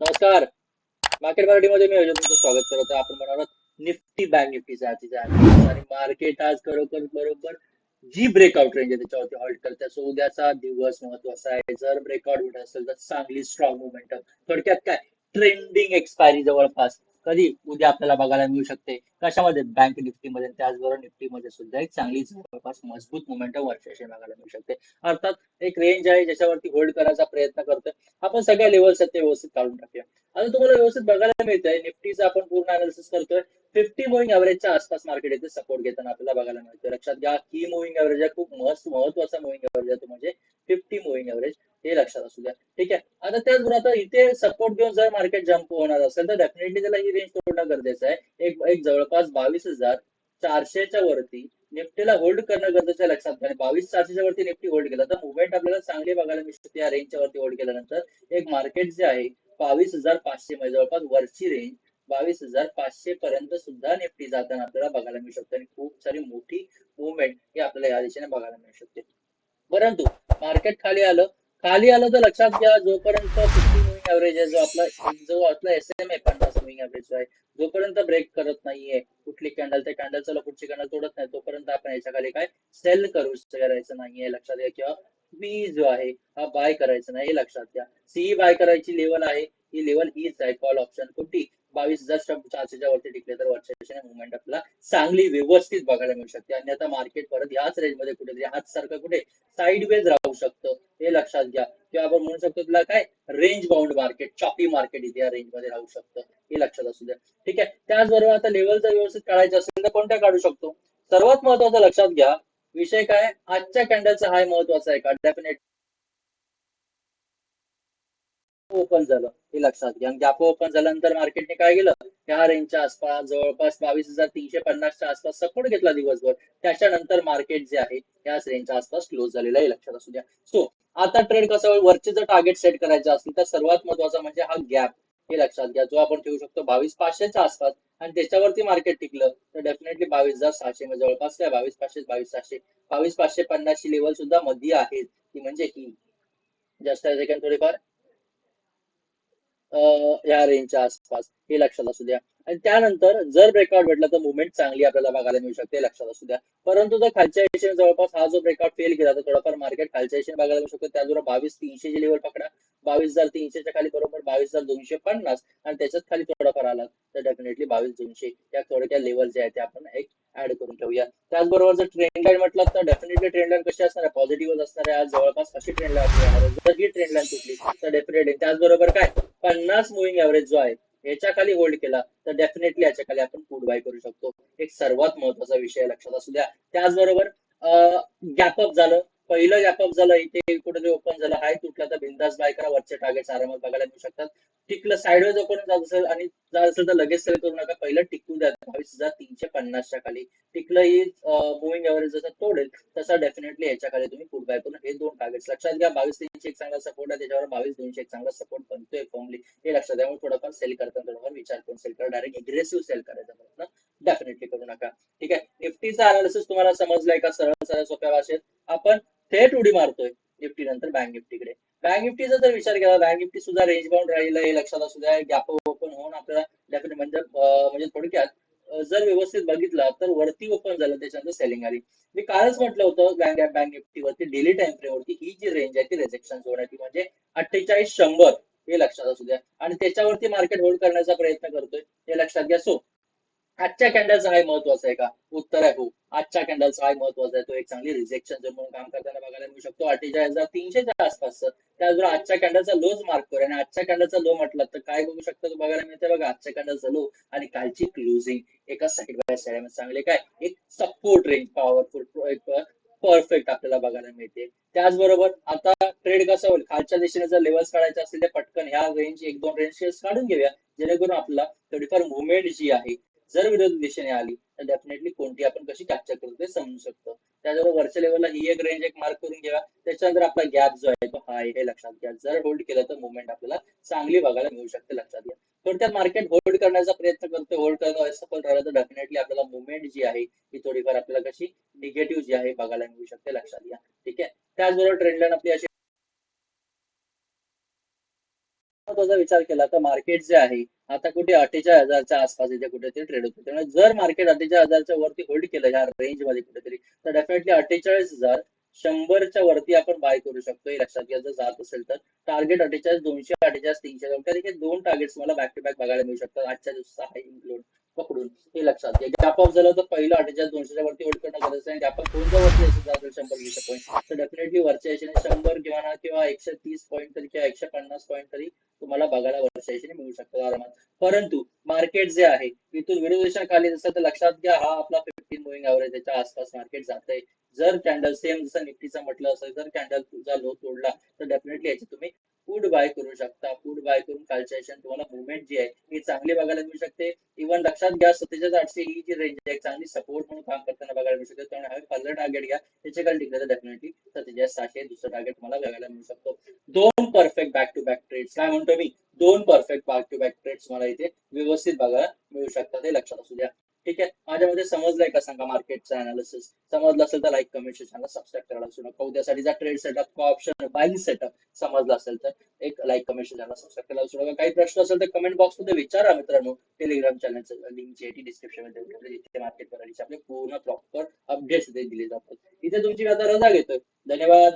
नमस्कार. मार्केट मराठीमध्ये मी तुमचं स्वागत करत. आपण बनवणार निफ्टी बँक निफ्टीचा आजचा आणि मार्केट आज खरोखर बरोबर जी ब्रेकआउट रेंज आहे त्याच्यावरती हॉल्ट करते. सो उद्याचा दिवस महत्त्वाचा आहे. जर ब्रेकआउट होत असेल तर चांगली स्ट्रॉंग मुवमेंटम थोडक्यात काय? ट्रेंडिंग एक्सपायरी जवळपास. कधी उद्या आपल्याला बघायला मिळू शकते? कशामध्ये? बँक निफ्टीमध्ये. त्याचबरोबर निफ्टीमध्ये सुद्धा एक चांगली जवळपास मजबूत मुवमेंटम वर्षाशी बघायला मिळू शकते. अर्थात एक रेंज आहे ज्याच्यावरती होल्ड करायचा प्रयत्न करतोय. आपण सगळ्या लेवल्स आहेत ते व्यवस्थित काढून टाकूया. आता तुम्हाला व्यवस्थित बघायला मिळतंय. निफ्टीचं आपण पूर्ण अनालिसिस करतोय. फिफ्टी मुव्हिंग एव्हरेजच्या आसपास मार्केट येथे सपोर्ट घेताना आपल्याला बघायला मिळतोय. लक्षात घ्या की मुव्हिंग एव्हरेज हा खूप मस्त महत्त्वाचा मुव्हिंग एव्हरेज आहे तो म्हणजे फिफ्टी मुव्हिंग एव्हरेज हे लक्षात असू द्या. ठीक आहे? आता त्याचबरोबर आता इथे सपोर्ट घेऊन जर मार्केट जम्प होणार असेल तर डेफिनेटली त्याला ही रेंज तोडणं गरजेचं आहे. एक एक जवळपास बावीस हजार चारशेच्या वरती निफ्टीला होल्ड करणं गरजेचं आहे लक्षात घ्या. बावीस चारशेच्या वरती निफ्टी होल्ड केला तर मुवमेंट आपल्याला चांगली बघायला मिळू शकते या रेंजच्या वरती होल्ड केल्यानंतर. एक मार्केट जे आहे बावीस हजार पाचशे म्हणजे जवळपास वरची रेंज बावीस हजार पाचशे पर्यंत सुद्धा निफ्टी जाताना आपल्याला बघायला मिळू शकते. आणि खूप सारी मोठी मुवमेंट ही आपल्याला या दिशेने बघायला मिळू शकते. परंतु मार्केट खाली आलं खाली आलं तर लक्षात घ्या जोपर्यंत फिफ्टी मुव्हिंग ऍव्हरेज आहे जो आपला जो आपला एस एम आहे पन्नास मुव्हिंग ऍव्हरेज जो आहे जोपर्यंत ब्रेक करत नाहीये कुठली कॅन्डल त्या कॅन्डलचा पुढची कॅन्डल तोडत नाही तोपर्यंत आपण याच्या खाली काय सेल करू करायचं नाहीये लक्षात घ्या. किंवा बी जो आहे हा बाय करायचा नाही हे लक्षात घ्या. सी बाय करायची लेवल आहे ही लेवल हीच आहे कॉल ऑप्शन कुठली? बावीस हजार चारशेच्या वरती टिकले तर वर्षाने मुवमेंट आपल्याला चांगली व्यवस्थित बघायला मिळू शकते. अन्यथा मार्केट परत याच रेंजमध्ये कुठेतरी हाच सारखं कुठे साईडवेज राहू शकतं. हे लक्षात घ्या. किंवा आपण म्हणू शकतो तुला काय? Range bound market choppy market इथे या रेंजमध्ये राहू शकतं. हे लक्षात असू द्या. ठीक आहे? त्याचबरोबर आता लेवल जर व्यवस्थित काढायचं असेल तर कोणत्या काढू शकतो? सर्वात महत्वाचं लक्षात घ्या. विषय काय? आजच्या कॅन्डलचा हाय महत्त्वाचा आहे. का डेफिनेट ओपन झालं. हे लक्षात घ्या. गॅप ओपन झाल्यानंतर मार्केटने काय केलं? या रेंजच्या आसपास जवळपास बावीस हजार तीनशे पन्नासच्या आसपास सपोर्ट घेतला दिवसभर. त्याच्यानंतर मार्केट जे आहे त्याच रेंजच्या आसपास क्लोज झालेलं आहे. लक्षात असू द्या. सो आता ट्रेड कसं वरचे जर टार्गेट सेट करायचे असतील तर सर्वात महत्त्वाचा म्हणजे हा गॅप हे लक्षात घ्या. जो आपण ठेवू शकतो बावीस पाचशेच्या आसपास. आणि त्याच्यावरती मार्केट टिकलं तर डेफिनेटली बावीस हजार सहाशे म्हणजे जवळपास काय? बावीस पाचशे बावीस सहाशे. बावीस पाचशे पन्नासची लेवल सुद्धा मध्ये आहे. ती म्हणजे ही. जस्ट थोडीफार. या रेंजच्या आसपास. हे लक्षात असू द्या. आणि त्यानंतर जर ब्रेकआउट भेटला तर मुवमेंट चांगली आपल्याला बघायला मिळू शकते लक्षात असू द्या. परंतु जर खालच्या एशियन जवळपास हा जो ब्रेकआउट फेल केला तर थोडाफार मार्केट खालच्या एशियन बघायला मिळू शकतो. त्याचबरोबर बावीस तीनशे लेवल पकडा. बावीस हजार तीनशेच्या खाली बरोबर बावीस हजार दोनशे पन्नास आणि त्याच्यात खाली थोडाफार आला तर डेफिनेटली बावीस दोनशे या थोड्या लेवल जे आहे ते आपण एक ऍड करून ठेवूया. त्याचबरोबर जर ट्रेंड लाईन म्हटलं तर डेफिनेटली ट्रेंड लाईन कशी असणार आहे? पॉझिटिव्ह असणार आहे. आज जवळपास कशी ट्रेंड लाईन असणार आहे. जर ही ट्रेंड लाईन तुटली तर डेफिनेटली त्याचबरोबर काय? पन्नास मुव्हिंग ऍव्हरेज जो आहे याच्या खाली होल्ड केला तर डेफिनेटली याच्या खाली आपण फूड बाय करू शकतो. एक सर्वात महत्त्वाचा विषय लक्षात असू द्या. त्याचबरोबर गॅपअप झालं. पहिलं जॅकअप झालं इथे कुठेतरी ओपन झालं हाय तुटला तर बिंदास बाय करा वरचे टार्गेट आरामात बघायला मिळू शकतात. टिकलं साईडवेज ओपन जात असेल आणि जात असेल तर लगेच सेल करू नका. पहिलं टिकू द्या बावीस हजार तीनशे पन्नासच्या खाली. टिकलं ही मुव्हिंग एव्हरेज जसं तोडेल तसा डेफिनेटली याच्या खाली तुम्ही फुट बाय करून हे दोन टार्गेट लक्षात घ्या. बावीस तीनशे एक चांगला सपोर्ट आहे त्याच्यावर बावीस दोनशे एक चांगला सपोर्ट बनतोय फॉर्मली हे लक्षात द्या थोडं पण सेल करताना थोडंफार विचार करून सेल करा. डायरेक्ट एग्रेसिव्ह सेल करायचा प्रयत्न डेफिनेटली करू नका. ठीक आहे? निफ्टीचा अनालिसिस तुम्हाला समजलाय का? सरळ सरळ सोप्या भाषेत. आपण थेट उडी मारतोय निफ्टी नंतर बँक निफ्टीकडे बँक निफ्टीचा जर विचार केला बँक निफ्टी सुद्धा रेंज बाउंड राहिलं हे लक्षात असू द्या गॅप ओपन होऊन आपल्याला डेफिनेट म्हणजे म्हणजे थोडक्यात जर व्यवस्थित बघितलं तर वरती ओपन झालं त्याच्यानंतर सेलिंग आली. मी कालच म्हटलं होतं बँक बँक निफ्टीवरती डेली टाइम फ्रेम वरती ही जी रेंज आहे ती रिजेक्शन झोन आहे ती म्हणजे अठ्ठेचाळीस शंभर हे लक्षात असू द्या. आणि त्याच्यावरती मार्केट होल्ड करण्याचा प्रयत्न करतोय हे लक्षात घ्या. सो आजच्या कॅन्डलचा काय महत्त्वाचा आहे का? उत्तर आहे हो. आजच्या कॅन्डलचा काय महत्त्वाचा आहे? तो एक चांगली रिजेक्शन जर म्हणून काम करताना बघायला मिळू शकतो. अठ्ठेचाळीस हजार तीनशेच्या आसपास. त्याचबरोबर आजच्या कॅन्डलचा लोज मार्क करू आणि आजच्या कॅन्डलचा लो म्हटलं तर काय बघू शकतो बघायला मिळते बघा आजच्या कॅन्डलचा लो आणि कालची क्लोजिंग एका साईड बाय साईड चांगले काय? एक सपोर्ट रेंज पॉवरफुल एक परफेक्ट आपल्याला बघायला मिळते. त्याचबरोबर आता ट्रेड कसं होईल? खालच्या दिशेने जर लेवल्स काढायचे असतील तर पटकन ह्या रेंज एक दोन रेंज काढून घेऊया. जेणेकरून आपला थोडीफार मुवमेंट जी आहे जर विरोधी दिशेने आली तर डेफिनेटली कोणती आपण कशी कॅप्चर करतो ते समजू शकतो. त्याचबरोबर वरच्या लेवलला ही एक रेंज एक मार्क करून घ्या. त्याच्यानंतर आपला गॅप जो आहे तो हाय हे लक्षात घ्या. जर होल्ड केलं तर मुवमेंट आपल्याला चांगली बघायला मिळू शकते लक्षात घ्या. थोडक्यात मार्केट होल्ड करण्याचा प्रयत्न करतो होल्ड करणं सफल राहिलं तर डेफिनेटली आपल्याला मुवमेंट जी आहे ती थोडीफार आपल्याला कशी निगेटिव्ह जी आहे बघायला मिळू शकते लक्षात घ्या. ठीक आहे? त्याचबरोबर ट्रेंडलाईन आपली अशी महत्त्वाचा विचार केला तर मार्केट जे आहे आता कुठे अठ्ठेचाळीस हजारच्या आसपास इथे कुठेतरी ट्रेड होतो. त्यामुळे जर मार्केट अठ्ठेचाळीस हजारच्या वरती होल्ड केलं या रेंजमध्ये कुठेतरी तर डेफिनेटली अठ्ठेचाळीस हजार शंभरच्या वरती आपण बाय करू शकतो. हे लक्षात घ्या जर जात असेल तर. टार्गेट अठ्ठेचाळीस दोनशे अठ्ठेचाळीस तीनशे दोन टार्गेट्स मला बॅक टू बॅक बघायला मिळू शकतात. आजच्या दिवसाचा हाय इन्क्लूड पकडून हे लक्षात घ्या. गॅप ऑफ झालं तर पहिलं अठ्ठेचाळीस दोनशेच्या वरती होल्ड करणं गरजेचं आणि गॅप ऑफ दोनच्या वरती असेल तर शंभर वीस पॉईंट तर डेफिनेटली वरच्या याच्याने शंभर किंवा ना किंवा एकशे तीस पॉईंट तरी किंवा एकशे पन्नास पॉईंट तरी तुम्हाला बघायला वरच्या याच्याने मिळू शकतात आरामात. परंतु मार्केट जे आहे इथून विरोध दिशा खाली जसं तर लक्षात घ्या हा आपला फिफ्टीन मुव्हिंग ॲव्हरेज त्याच्या आसपास मार्केट जात आहे जर कॅन्डल सेम जसं निफ्टीचं म्हटलं असेल जर कॅन्डल तुझा लो तोडला तर डेफिनेटली याची तुम्ही फूड बाय करू शकता. फूड बाय करून कालच्या याच्याने तुम्हाला मुवमेंट जी आहे ही चांगली बघायला मिळू शकते. इव्हन लक्षात घ्या सत्तेचाळीस आठशे ही जी रेंज आहे चांगली सपोर्ट म्हणून काम करताना बघायला मिळू शकते. त्यामुळे हा पहिलं टार्गेट घ्या. त्याचे काल टिकलं तर डेफिनेटली सत्तेचाळीस सहाशे दुसरं टार्गेट तुम्हाला बघायला मिळू शकतो. दोन perfect back to back trades काय म्हणतो मी? दोन perfect back to back trades मला इथे व्यवस्थित बघायला मिळू शकतात. हे लक्षात असू द्या. ठीक आहे? माझ्यामध्ये समजलंय का सांगा मार्केटचा अनालिसिस समजलं असेल तर लाईक कमेंट चॅनल सबस्क्राईब करायला विसरू नका. उद्यासाठीचा trade setup option buying setup समजला असेल तर एक लाईक कमेंट चॅनल सबस्क्राईब करायला विसरू नका. काही प्रश्न असेल तर कमेंट बॉक्समध्ये विचारा मित्रांनो. टेलिग्राम चॅनलचं लिंक जी आहे डिस्क्रिप्शनमध्ये जिथे मार्केट करायची आपले पूर्ण प्रॉपर अपडेट्स दिले जातात. इथे तुमची मी आता रजा घेतोय. धन्यवाद.